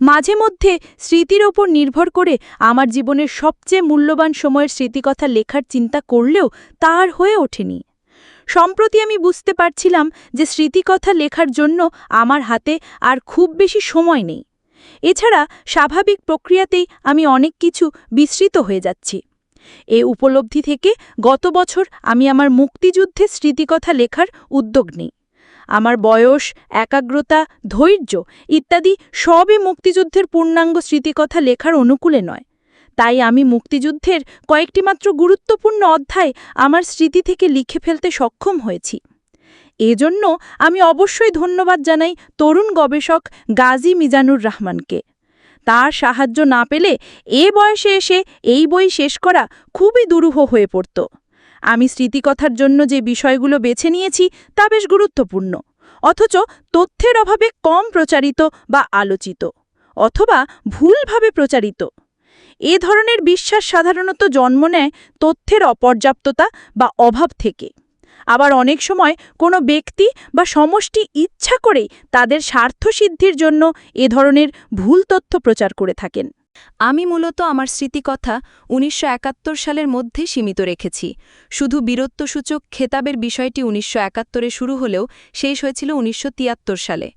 মাঝে মধ্যে স্মৃতির ওপর নির্ভর করে আমার জীবনের সবচেয়ে মূল্যবান সময়ের স্মৃতিকথা লেখার চিন্তা করলেও তা আর হয়ে ওঠেনি। সম্প্রতি আমি বুঝতে পারছিলাম যে স্মৃতিকথা লেখার জন্য আমার হাতে আর খুব বেশি সময় নেই। এছাড়া স্বাভাবিক প্রক্রিয়াতেই আমি অনেক কিছু বিস্মৃত হয়ে যাচ্ছি। এ উপলব্ধি থেকে গত বছর আমি আমার মুক্তিযুদ্ধের স্মৃতিকথা লেখার উদ্যোগ নিই। আমার বয়স, একাগ্রতা, ধৈর্য ইত্যাদি সবই মুক্তিযুদ্ধের পূর্ণাঙ্গ স্মৃতিকথা লেখার অনুকূলে নয়। তাই আমি মুক্তিযুদ্ধের কয়েকটি মাত্র গুরুত্বপূর্ণ অধ্যায় আমার স্মৃতি থেকে লিখে ফেলতে সক্ষম হয়েছি। এজন্য আমি অবশ্যই ধন্যবাদ জানাই তরুণ গবেষক গাজী মিজানুর রহমানকে। তার সাহায্য না পেলে এ বয়সে এসে এই বই শেষ করা খুবই দুরূহ হয়ে পড়ত। আমি স্মৃতিকথার জন্য যে বিষয়গুলো বেছে নিয়েছি, তা বেশ গুরুত্বপূর্ণ। অথচ তথ্যের অভাবে কম প্রচারিত বা আলোচিত, অথবা ভুলভাবে প্রচারিত। এ ধরনের বিশ্বাস সাধারণত জন্ম নেয় তথ্যের অপর্যাপ্ততা বা অভাব থেকে। আবার অনেক সময় কোনো ব্যক্তি বা সমষ্টি ইচ্ছা করেই তাদের স্বার্থসিদ্ধির জন্য এ ধরনের ভুল তথ্য প্রচার করে থাকেন। আমি মূলত আমার স্মৃতিকথা উনিশশো একাত্তর সালের মধ্যে সীমিত রেখেছি। শুধু বীরত্বসূচক খেতাবের বিষয়টি উনিশশো একাত্তরে শুরু হলেও শেষ হয়েছিল উনিশশো তিয়াত্তর সালে।